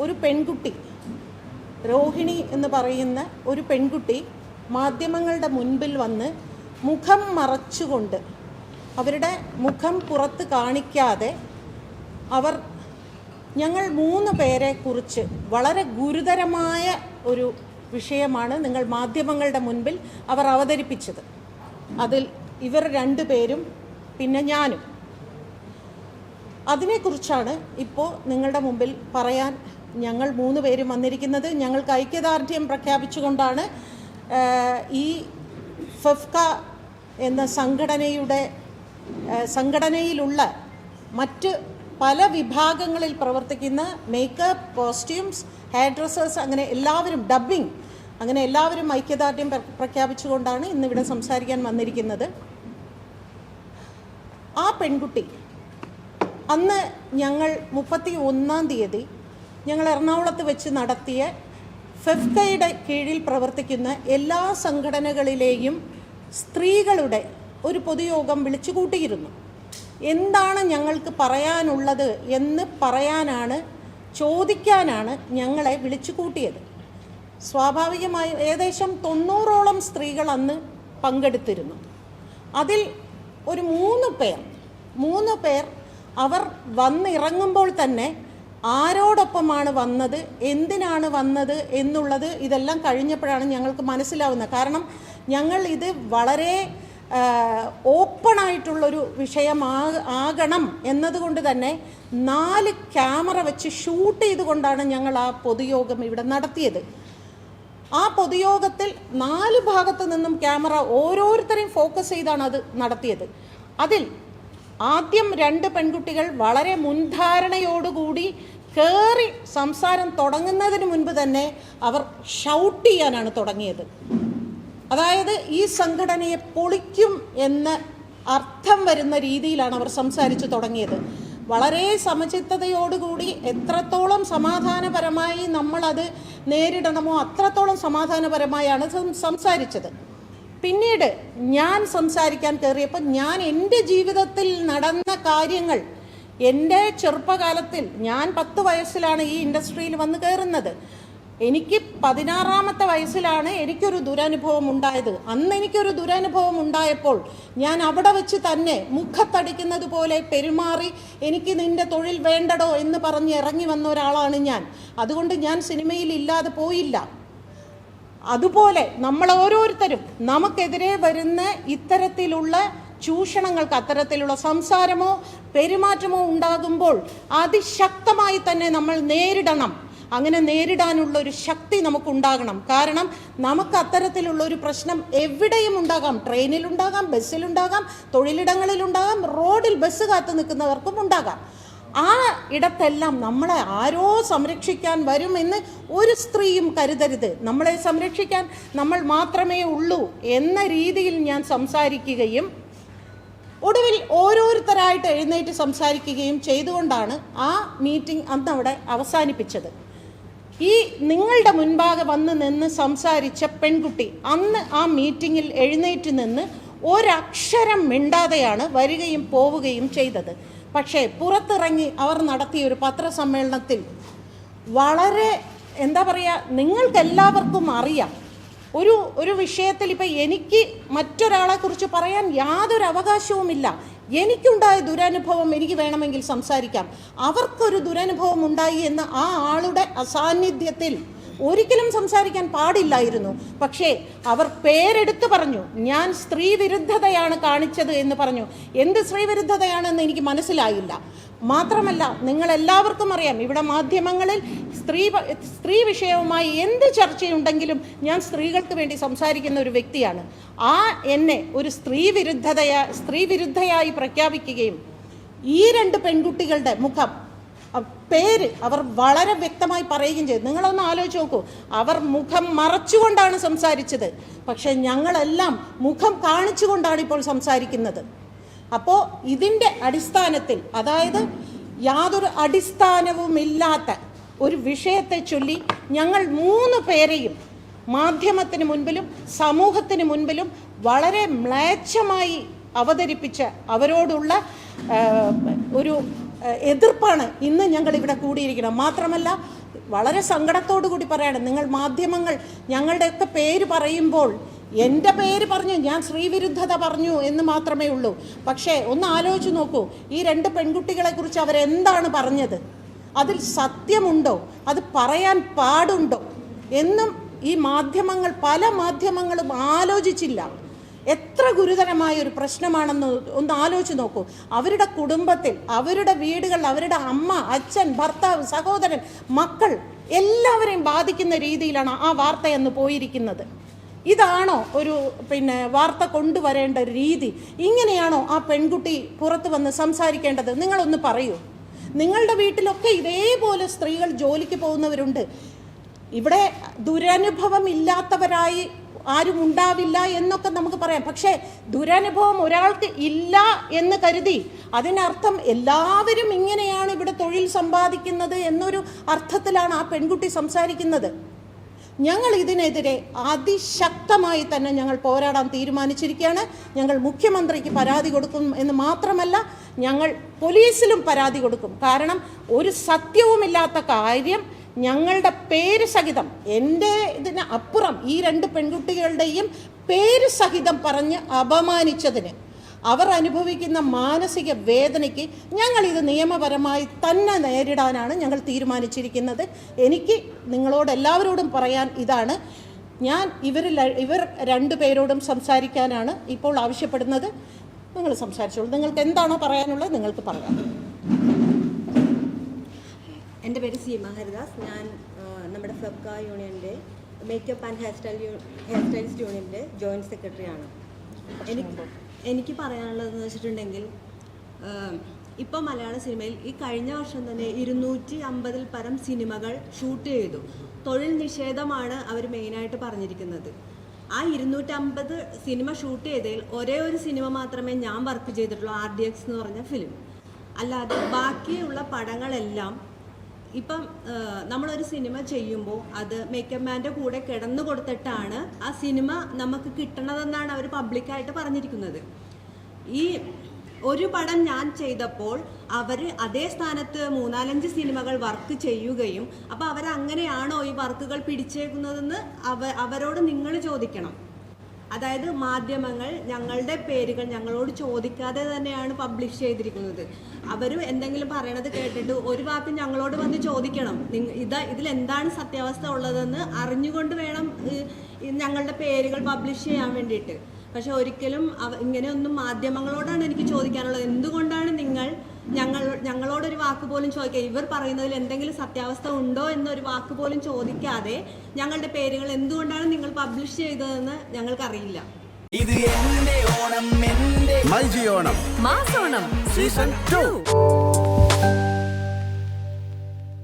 ഒരു പെൺകുട്ടി രോഹിണി എന്ന് പറയുന്ന ഒരു പെൺകുട്ടി മാധ്യമങ്ങളുടെ മുൻപിൽ വന്ന് മുഖം മറച്ചുകൊണ്ട് അവരുടെ മുഖം പുറത്ത് കാണിക്കാതെ അവർ ഞങ്ങൾ മൂന്ന് പേരെ കുറിച്ച് വളരെ ഗുരുതരമായ ഒരു വിഷയമാണ് നിങ്ങൾ മാധ്യമങ്ങളുടെ മുൻപിൽ അവർ അവതരിപ്പിച്ചത്. അതിൽ ഇവർ രണ്ടു പേരും പിന്നെ ഞാനും. അതിനെക്കുറിച്ചാണ് ഇപ്പോൾ നിങ്ങളുടെ മുമ്പിൽ പറയാൻ ഞങ്ങൾ മൂന്ന് പേരും വന്നിരിക്കുന്നത് ഞങ്ങൾക്ക് ഐക്യദാർഢ്യം പ്രഖ്യാപിച്ചുകൊണ്ടാണ് ഈ ഫെഫ്ക എന്ന സംഘടനയുടെ സംഘടനയിലുള്ള മറ്റ് പല വിഭാഗങ്ങളിൽ പ്രവർത്തിക്കുന്ന മേക്കപ്പ് കോസ്റ്റ്യൂംസ് ഹെയർ ഡ്രസ്സേഴ്സ് അങ്ങനെ എല്ലാവരും ഡബ്ബിംഗ് അങ്ങനെ എല്ലാവരും ഐക്യദാർഢ്യം പ്രഖ്യാപിച്ചുകൊണ്ടാണ് ഇന്നിവിടെ സംസാരിക്കാൻ വന്നിരിക്കുന്നത്. ആ പെൺകുട്ടി അന്ന് ഞങ്ങൾ മുപ്പത്തി ഒന്നാം തീയതി ഞങ്ങൾ എറണാകുളത്ത് വെച്ച് നടത്തിയ ഫെഫ്കയുടെ കീഴിൽ പ്രവർത്തിക്കുന്ന എല്ലാ സംഘടനകളിലെയും സ്ത്രീകളുടെ ഒരു പൊതുയോഗം വിളിച്ചു കൂട്ടിയിരുന്നു എന്താണ് ഞങ്ങൾക്ക് പറയാനുള്ളത് എന്ന് പറയാനാണ് ചോദിക്കാനാണ് ഞങ്ങളെ വിളിച്ചു കൂട്ടിയത് സ്വാഭാവികമായും ഏകദേശം തൊണ്ണൂറോളം സ്ത്രീകൾ അന്ന് പങ്കെടുത്തിരുന്നു. അതിൽ ഒരു മൂന്ന് പേർ മൂന്ന് പേർ അവർ വന്നിറങ്ങുമ്പോൾ തന്നെ ആരോടൊപ്പമാണ് വന്നത് എന്തിനാണ് വന്നത് എന്നുള്ളത് ഇതെല്ലാം കഴിഞ്ഞപ്പോഴാണ് ഞങ്ങൾക്ക് മനസ്സിലാവുന്നത്. കാരണം ഞങ്ങൾ ഇത് വളരെ ഓപ്പണായിട്ടുള്ളൊരു വിഷയമാ ആകണം എന്നതുകൊണ്ട് തന്നെ നാല് ക്യാമറ വെച്ച് ഷൂട്ട് ചെയ്തുകൊണ്ടാണ് ഞങ്ങൾ ആ പൊതുയോഗം ഇവിടെ നടത്തിയത്. ആ പൊതുയോഗത്തിൽ നാല് ഭാഗത്തു നിന്നും ക്യാമറ ഓരോരുത്തരെയും ഫോക്കസ് ചെയ്താണ് അത് നടത്തിയത്. അതിൽ ആദ്യം രണ്ട് പെൺകുട്ടികൾ വളരെ മുൻധാരണയോടുകൂടി കയറി സംസാരം തുടങ്ങുന്നതിന് മുൻപ് തന്നെ അവർ ഷൗട്ട് ചെയ്യാനാണ് തുടങ്ങിയത്. അതായത് ഈ സംഘടനയെ പൊളിക്കും എന്ന് അർത്ഥം വരുന്ന രീതിയിലാണ് അവർ സംസാരിച്ചു തുടങ്ങിയത്. വളരെ സമചിത്തതയോടുകൂടി എത്രത്തോളം സമാധാനപരമായി നമ്മളത് നേരിടണമോ അത്രത്തോളം സമാധാനപരമായാണ് സംസാരിച്ചത്. പിന്നീട് ഞാൻ സംസാരിക്കാൻ കയറിയപ്പോൾ ഞാൻ എന്റെ ജീവിതത്തിൽ നടന്ന കാര്യങ്ങൾ എന്റെ ചെറുപ്പകാലത്തിൽ ഞാൻ പത്ത് വയസ്സിലാണ് ഈ ഇൻഡസ്ട്രിയിൽ വന്ന് കയറുന്നത്. എനിക്ക് പതിനാറാമത്തെ വയസ്സിലാണ് എനിക്കൊരു ദുരനുഭവം ഉണ്ടായത്. അന്ന് എനിക്കൊരു ദുരനുഭവം ഉണ്ടായപ്പോൾ ഞാൻ അവിടെ വെച്ച് തന്നെ മുഖത്തടിക്കുന്നത് പോലെ പെരുമാറി എനിക്ക് നിന്റെ തൊഴിൽ വേണ്ടടോ എന്ന് പറഞ്ഞ് ഇറങ്ങി വന്ന ഒരാളാണ് ഞാൻ. അതുകൊണ്ട് ഞാൻ സിനിമയിൽ ഇല്ലാതെ പോയില്ല. അതുപോലെ നമ്മൾ ഓരോരുത്തരും നമുക്കെതിരെ വരുന്ന ഇത്തരത്തിലുള്ള ചൂഷണങ്ങൾക്ക് അത്തരത്തിലുള്ള സംസാരമോ പെരുമാറ്റമോ ഉണ്ടാകുമ്പോൾ അതിശക്തമായി തന്നെ നമ്മൾ നേരിടണം. അങ്ങനെ നേരിടാനുള്ള ഒരു ശക്തി നമുക്കുണ്ടാകണം. കാരണം നമുക്ക് അത്തരത്തിലുള്ള ഒരു പ്രശ്നം എവിടെയും ഉണ്ടാകാം. ട്രെയിനിലുണ്ടാകാം ബസ്സിലുണ്ടാകാം തൊഴിലിടങ്ങളിലുണ്ടാകാം റോഡിൽ ബസ് കാത്തു നിൽക്കുന്നവർക്കും ഉണ്ടാകാം. ആ ഇടത്തെല്ലാം നമ്മളെ ആരോ സംരക്ഷിക്കാൻ വരുമെന്ന് ഒരു സ്ത്രീയും കരുതരുത്. നമ്മളെ സംരക്ഷിക്കാൻ നമ്മൾ മാത്രമേ ഉള്ളൂ എന്ന രീതിയിൽ ഞാൻ സംസാരിക്കുകയും ഒടുവിൽ ഓരോരുത്തരായിട്ട് എഴുന്നേറ്റ് സംസാരിക്കുകയും ചെയ്തുകൊണ്ടാണ് ആ മീറ്റിംഗ് അന്ന് അവിടെ അവസാനിപ്പിച്ചത്. ഈ നിങ്ങളുടെ മുൻപാകെ വന്ന് നിന്ന് സംസാരിച്ച പെൺകുട്ടി അന്ന് ആ മീറ്റിങ്ങിൽ എഴുന്നേറ്റ് നിന്ന് ഒരക്ഷരം മിണ്ടാതെയാണ് വരികയും പോവുകയും ചെയ്തത്. പക്ഷേ പുറത്തിറങ്ങി അവർ നടത്തിയ ഒരു പത്രസമ്മേളനത്തിൽ വളരെ എന്താ പറയുക നിങ്ങൾക്കെല്ലാവർക്കും അറിയാം. ഒരു ഒരു വിഷയത്തിൽ ഇപ്പം എനിക്ക് മറ്റൊരാളെക്കുറിച്ച് പറയാൻ യാതൊരു അവകാശവുമില്ല. എനിക്കുണ്ടായ ദുരനുഭവം എനിക്ക് വേണമെങ്കിൽ സംസാരിക്കാം. അവർക്കൊരു ദുരനുഭവം ഉണ്ടായി എന്ന് ആ ആളുടെ അസാന്നിധ്യത്തിൽ ഒരിക്കലും സംസാരിക്കാൻ പാടില്ലായിരുന്നു. പക്ഷേ അവർ പേരെടുത്ത് പറഞ്ഞു ഞാൻ സ്ത്രീ വിരുദ്ധതയാണ് കാണിച്ചത് എന്ന് പറഞ്ഞു. എന്ത് സ്ത്രീ വിരുദ്ധതയാണെന്ന് എനിക്ക് മനസ്സിലായില്ല. മാത്രമല്ല നിങ്ങൾ എല്ലാവർക്കും അറിയാം ഇവിടെ മാധ്യമങ്ങളിൽ സ്ത്രീ സ്ത്രീ വിഷയവുമായി എന്ത് ചർച്ചയുണ്ടെങ്കിലും ഞാൻ സ്ത്രീകൾക്ക് വേണ്ടി സംസാരിക്കുന്ന ഒരു വ്യക്തിയാണ്. ആ എന്നെ ഒരു സ്ത്രീ വിരുദ്ധതയാ സ്ത്രീ വിരുദ്ധയായി പ്രഖ്യാപിക്കുകയും ഈ രണ്ട് പെൺകുട്ടികളുടെ മുഖം പേര് അവർ വളരെ വ്യക്തമായി പറയുകയും ചെയ്തു. നിങ്ങളൊന്ന് ആലോചിച്ച് നോക്കൂ. അവർ മുഖം മറച്ചുകൊണ്ടാണ് സംസാരിച്ചത്. പക്ഷേ ഞങ്ങളെല്ലാം മുഖം കാണിച്ചുകൊണ്ടാണ് ഇപ്പോൾ സംസാരിക്കുന്നത്. അപ്പോൾ ഇതിന്റെ അടിസ്ഥാനത്തിൽ അതായത് യാതൊരു അടിസ്ഥാനവുമില്ലാത്ത ഒരു വിഷയത്തെ ചൊല്ലി ഞങ്ങൾ മൂന്ന് പേരെയും മാധ്യമത്തിന് മുൻപിലും സമൂഹത്തിന് മുൻപിലും വളരെ മ്ലേച്ഛമായി അവതരിപ്പിച്ച അവരോടുള്ള ഒരു എതിർപ്പാണ്. ഇന്ന് ഞങ്ങൾ ഇവിടെ കൂടിയിരിക്കുന്നത് മാത്രമല്ല വളരെ സങ്കടത്തോടു കൂടി പറയണം. നിങ്ങൾ മാധ്യമങ്ങൾ ഞങ്ങളുടെയൊക്കെ പേര് പറയുമ്പോൾ എന്റെ പേര് പറഞ്ഞു ഞാൻ ശ്രീവിരുദ്ധത പറഞ്ഞു എന്ന് മാത്രമേ ഉള്ളൂ. പക്ഷേ ഒന്ന് ആലോചിച്ച് നോക്കൂ. ഈ രണ്ട് പെൺകുട്ടികളെ കുറിച്ച് അവരെന്താണ് പറഞ്ഞത്? അതിൽ സത്യമുണ്ടോ? അത് പറയാൻ പാടുണ്ടോ? എന്നും ഈ മാധ്യമങ്ങൾ പല മാധ്യമങ്ങളും ആലോചിച്ചില്ല. എത്ര ഗുരുതരമായ ഒരു പ്രശ്നമാണെന്ന് ഒന്ന് ആലോചിച്ച് നോക്കൂ. അവരുടെ കുടുംബത്തിൽ അവരുടെ വീടുകളിൽ അവരുടെ അമ്മ അച്ഛൻ ഭർത്താവ് സഹോദരൻ മക്കൾ എല്ലാവരെയും ബാധിക്കുന്ന രീതിയിലാണ് ആ വാർത്തയെന്ന് പോയിരിക്കുന്നത്. ഇതാണോ ഒരു പിന്നെ വാർത്ത കൊണ്ടുവരേണ്ട രീതി? ഇങ്ങനെയാണോ ആ പെൺകുട്ടി പുറത്ത് വന്ന് സംസാരിക്കേണ്ടത്? നിങ്ങളൊന്ന് പറയൂ. നിങ്ങളുടെ വീട്ടിലൊക്കെ ഇതേപോലെ സ്ത്രീകൾ ജോലിക്ക് പോകുന്നവരുണ്ട്. ഇവിടെ ദുരനുഭവം ഇല്ലാത്തവരായി ആരും ഉണ്ടാവില്ല എന്നൊക്കെ നമുക്ക് പറയാം. പക്ഷേ ദുരനുഭവം ഒരാൾക്ക് ഇല്ല എന്ന് കരുതി അതിനർത്ഥം എല്ലാവരും ഇങ്ങനെയാണ് ഇവിടെ തൊഴിൽ സമ്പാദിക്കുന്നത് എന്നൊരു അർത്ഥത്തിലാണ് ആ പെൺകുട്ടി സംസാരിക്കുന്നത്. ഞങ്ങൾ ഇതിനെതിരെ അതിശക്തമായി തന്നെ ഞങ്ങൾ പോരാടാൻ തീരുമാനിച്ചിരിക്കുകയാണ്. ഞങ്ങൾ മുഖ്യമന്ത്രിക്ക് പരാതി കൊടുക്കും എന്ന് മാത്രമല്ല ഞങ്ങൾ പോലീസിലും പരാതി കൊടുക്കും. കാരണം ഒരു സത്യവുമില്ലാത്ത കാര്യം ഞങ്ങളുടെ പേര് സഹിതം എന്റെ ഇതിന് അപ്പുറം ഈ രണ്ട് പെൺകുട്ടികളുടെയും പേര് സഹിതം പറഞ്ഞ് അപമാനിച്ചതിന് അവർ അനുഭവിക്കുന്ന മാനസിക വേദനയ്ക്ക് ഞങ്ങൾ ഇത് നിയമപരമായി തന്നെ നേരിടാനാണ് ഞങ്ങൾ തീരുമാനിച്ചിരിക്കുന്നത്. എനിക്ക് നിങ്ങളോട് എല്ലാവരോടും പറയാൻ ഇതാണ്. ഞാൻ ഇവരിൽ ഇവർ രണ്ടു പേരോടും സംസാരിക്കാനാണ് ഇപ്പോൾ ആവശ്യപ്പെടുന്നത്. നിങ്ങൾ സംസാരിച്ചോളൂ. നിങ്ങൾക്ക് എന്താണോ പറയാനുള്ളത് നിങ്ങൾക്ക് പറയാം. എന്റെ പേര് സീമ ഹരിദാസ്. ഞാൻ നമ്മുടെ ഫ്ലബ്ക യൂണിയന്റെ makeup and hair style hair stylist യൂണിയന്റെ ജോയിന്റ് സെക്രട്ടറിയാണ്. എനിക്ക് എനിക്ക് പറയാനുള്ളതെന്ന് വെച്ചിട്ടുണ്ടെങ്കിൽ ഇപ്പോൾ മലയാള സിനിമയിൽ ഈ കഴിഞ്ഞ വർഷം തന്നെ ഇരുന്നൂറ്റി അമ്പതിൽ പരം സിനിമകൾ ഷൂട്ട് ചെയ്തു. തൊഴിൽ നിഷേധമാണ് അവർ മെയിനായിട്ട് പറഞ്ഞിരിക്കുന്നത്. ആ ഇരുന്നൂറ്റമ്പത് സിനിമ ഷൂട്ട് ചെയ്തതിൽ ഒരേ ഒരു സിനിമ മാത്രമേ ഞാൻ വർക്ക് ചെയ്തിട്ടുള്ളൂ ആർ ഡി എക്സ് എന്ന് പറഞ്ഞ ഫിലിം. അല്ലാതെ ബാക്കിയുള്ള പടങ്ങളെല്ലാം ഇപ്പം നമ്മളൊരു സിനിമ ചെയ്യുമ്പോൾ അത് മേക്കപ്പ് മാന്റെ കൂടെ കിടന്നു കൊടുത്തിട്ടാണ് ആ സിനിമ നമുക്ക് കിട്ടണതെന്നാണ് അവർ പബ്ലിക്കായിട്ട് പറഞ്ഞിരിക്കുന്നത്. ഈ ഒരു പടം ഞാൻ ചെയ്തപ്പോൾ അവർ അതേ സ്ഥാനത്ത് മൂന്നാലഞ്ച് സിനിമകൾ വർക്ക് ചെയ്യുകയും അപ്പോൾ അവരങ്ങനെയാണോ ഈ വർക്കുകൾ പിടിച്ചേക്കുന്നതെന്ന് അവ അവരോട് നിങ്ങൾ ചോദിക്കണം. അതായത് മാധ്യമങ്ങൾ ഞങ്ങളുടെ പേരുകൾ ഞങ്ങളോട് ചോദിക്കാതെ തന്നെയാണ് പബ്ലിഷ് ചെയ്തിരിക്കുന്നത്. അവർ എന്തെങ്കിലും പറയണത് കേട്ടിട്ട് ഒരു വാക്ക് ഞങ്ങളോട് വന്ന് ചോദിക്കണം. ഇതാ ഇതിൽ എന്താണ് സത്യാവസ്ഥ ഉള്ളതെന്ന് അറിഞ്ഞുകൊണ്ട് വേണം ഞങ്ങളുടെ പേരുകൾ പബ്ലിഷ് ചെയ്യാൻ വേണ്ടിയിട്ട്. പക്ഷെ ഒരിക്കലും ഇങ്ങനെയൊന്നും മാധ്യമങ്ങളോടാണ് എനിക്ക് ചോദിക്കാനുള്ളത്. എന്തുകൊണ്ടാണ് നിങ്ങൾ ഞങ്ങൾ ഞങ്ങളോടൊരു വാക്ക് പോലും ചോദിക്കുക ഇവർ പറയുന്നതിൽ എന്തെങ്കിലും സത്യാവസ്ഥ ഉണ്ടോ എന്നൊരു വാക്ക് പോലും ചോദിക്കാതെ ഞങ്ങളുടെ പേരുകൾ എന്തുകൊണ്ടാണ് നിങ്ങൾ പബ്ലിഷ് ചെയ്തതെന്ന് ഞങ്ങൾക്കറിയില്ല. ഇത് എന്റെ ഓണം എന്റെ മൽജി ഓണം. മാസോണം. Season two